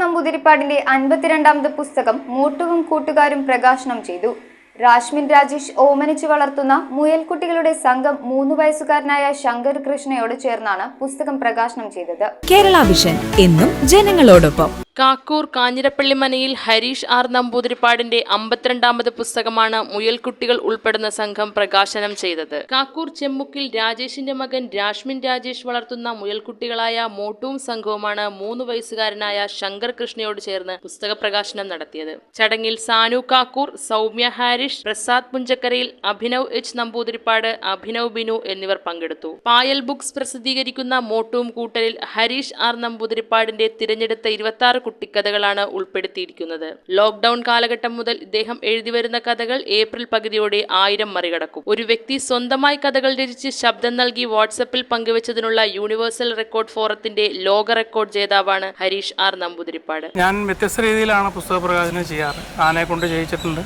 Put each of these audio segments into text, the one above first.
നമ്പൂതിരിപ്പാടിന്റെ അൻപത്തിരണ്ടാമത് പുസ്തകം മൂട്ടുവും കൂട്ടുകാരും പ്രകാശനം ചെയ്തു. രാശ്മിൻ രാജേഷ് ഓമനിച്ചു വളർത്തുന്ന മുയൽക്കുട്ടികളുടെ സംഘം മൂന്ന് വയസ്സുകാരനായ ശങ്കർ കൃഷ്ണയോട് ചേർന്നാണ് പുസ്തകം പ്രകാശനം ചെയ്തത്. കേരള വിഷൻ എന്നും ജനങ്ങളോടൊപ്പം. കാക്കൂർ കാഞ്ഞിരപ്പള്ളിമനയിൽ ഹരീഷ് ആർ നമ്പൂതിരിപ്പാടിന്റെ അമ്പത്തിരണ്ടാമത് പുസ്തകമാണ് മുയൽക്കുട്ടികൾ ഉൾപ്പെടുന്ന സംഘം പ്രകാശനം ചെയ്തത്. കാക്കൂർ ചെമ്മുക്കിൽ രാജേഷിന്റെ മകൻ രാഷ്മിൻ രാജേഷ് വളർത്തുന്ന മുയൽക്കുട്ടികളായ മോട്ടുവും സംഘവുമാണ് മൂന്ന് വയസ്സുകാരനായ ശങ്കർ കൃഷ്ണയോട് ചേർന്ന് പുസ്തക പ്രകാശനം നടത്തിയത്. ചടങ്ങിൽ സാനു കാക്കൂർ സൗമ്യ ഹാരിഷ് പ്രസാദ് പുഞ്ചക്കരയിൽ അഭിനവ് എച്ച് നമ്പൂതിരിപ്പാട് അഭിനവ് ബിനു എന്നിവർ പങ്കെടുത്തു. പായൽ ബുക്സ് പ്രസിദ്ധീകരിക്കുന്ന മോട്ടുവും കൂട്ടലിൽ ഹരീഷ് ആർ നമ്പൂതിരിപ്പാടിന്റെ തിരഞ്ഞെടുത്ത ഇരുപത്തി കുട്ടിക്കഥകളാണ് ഉൾപ്പെടുത്തിയിരിക്കുന്നത്. ലോക്ക്ഡൌൺ കാലഘട്ടം മുതൽ ഇദ്ദേഹം എഴുതി വരുന്ന കഥകൾ ഏപ്രിൽ പകുതിയോടെ ആയിരം മറികടക്കും. ഒരു വ്യക്തി സ്വന്തമായി കഥകൾ രചിച്ച് ശബ്ദം നൽകി വാട്സപ്പിൽ പങ്കുവച്ചതിനുള്ള യൂണിവേഴ്സൽ റെക്കോർഡ് ഫോറത്തിന്റെ ലോക റെക്കോർഡ് ജേതാവാണ് ഹരീഷ് ആർ നമ്പൂതിരിപ്പാട്. ഞാൻ വ്യത്യസ്ത രീതിയിലാണ് പുസ്തക പ്രകാശനം ചെയ്യാറ്. ആനയെ കൊണ്ട് ജയിച്ചിട്ടുണ്ട്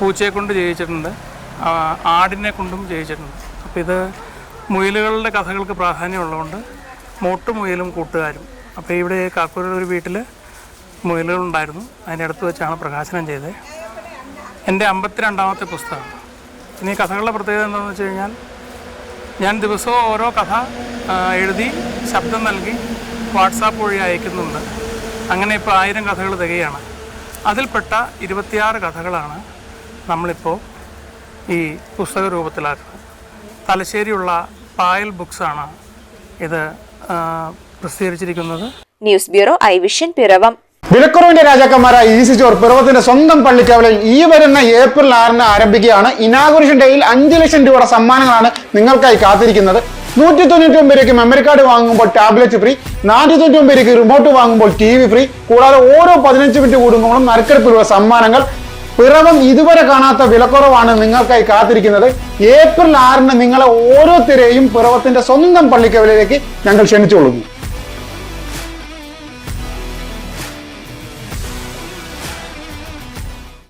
പൂച്ചയെ കൊണ്ട് ജയിച്ചിട്ടുണ്ട് ആടിനെ കൊണ്ടും ജയിച്ചിട്ടുണ്ട്. അപ്പോൾ ഇത് മുയലുകളുടെ കഥകൾക്ക് പ്രാധാന്യമുള്ളതുകൊണ്ട് മോട്ടും മുയലും കൂട്ടുകാരും. അപ്പോൾ ഇവിടെ കാക്കൂരുടെ ഒരു വീട്ടിൽ മുയലുകളുണ്ടായിരുന്നു. അതിന്റെ അടുത്ത് വെച്ചാണ് പ്രകാശനം ചെയ്തത്. എന്റെ അമ്പത്തിരണ്ടാമത്തെ പുസ്തകം. ഇനി കഥകളുടെ പ്രത്യേകത എന്താണെന്ന് വെച്ച് കഴിഞ്ഞാൽ ഞാൻ ദിവസവും ഓരോ കഥ എഴുതി ശബ്ദം നൽകി വാട്സാപ്പ് വഴി അയക്കുന്നുണ്ട്. അങ്ങനെ ഇപ്പോൾ ആയിരം കഥകൾ തികയാണ്. അതിൽപ്പെട്ട ഇരുപത്തിയാറ് കഥകളാണ് നമ്മളിപ്പോൾ ഈ പുസ്തക രൂപത്തിലാക്കുന്നത്. തലശ്ശേരിയുള്ള പായൽ ബുക്സാണ് ഇത് പ്രസിദ്ധീകരിച്ചിരിക്കുന്നത്. News bureau I vision Piravom. വിലക്കുറവിന്റെ രാജാക്കന്മാരായ ഈസി ചോർ പിറവത്തിന്റെ സ്വന്തം പള്ളിക്കവലയിൽ ഈ വരുന്ന ഏപ്രിൽ ആറിന് ആരംഭിക്കുകയാണ്. ഇനാഗുറേഷൻ ഡേയിൽ അഞ്ച് ലക്ഷം രൂപയുടെ സമ്മാനങ്ങളാണ് നിങ്ങൾക്കായി കാത്തിരിക്കുന്നത്. നൂറ്റി തൊണ്ണൂറ്റി ഒമ്പത് രൂപയ്ക്ക് മെമ്മറി കാർഡ് വാങ്ങുമ്പോൾ ടാബ്ലറ്റ് ഫ്രീ നാനൂറ്റി തൊണ്ണൂറ്റി ഒമ്പത് രൂപയ്ക്ക് റിമോട്ട് വാങ്ങുമ്പോൾ ടി വി ഫ്രീ കൂടാതെ ഓരോ പതിനഞ്ച് മിനിറ്റ് കൂടുമ്പോഴും നറുക്കെടുപ്പിലുള്ള സമ്മാനങ്ങൾ. പിറവം ഇതുവരെ കാണാത്ത വിലക്കുറവാണ് നിങ്ങൾക്കായി കാത്തിരിക്കുന്നത്. ഏപ്രിൽ ആറിന് നിങ്ങളെ ഓരോ തിരയും പിറവത്തിന്റെ സ്വന്തം പള്ളിക്കവലയിലേക്ക് ഞങ്ങൾ ക്ഷണിച്ചുകൊള്ളുന്നു.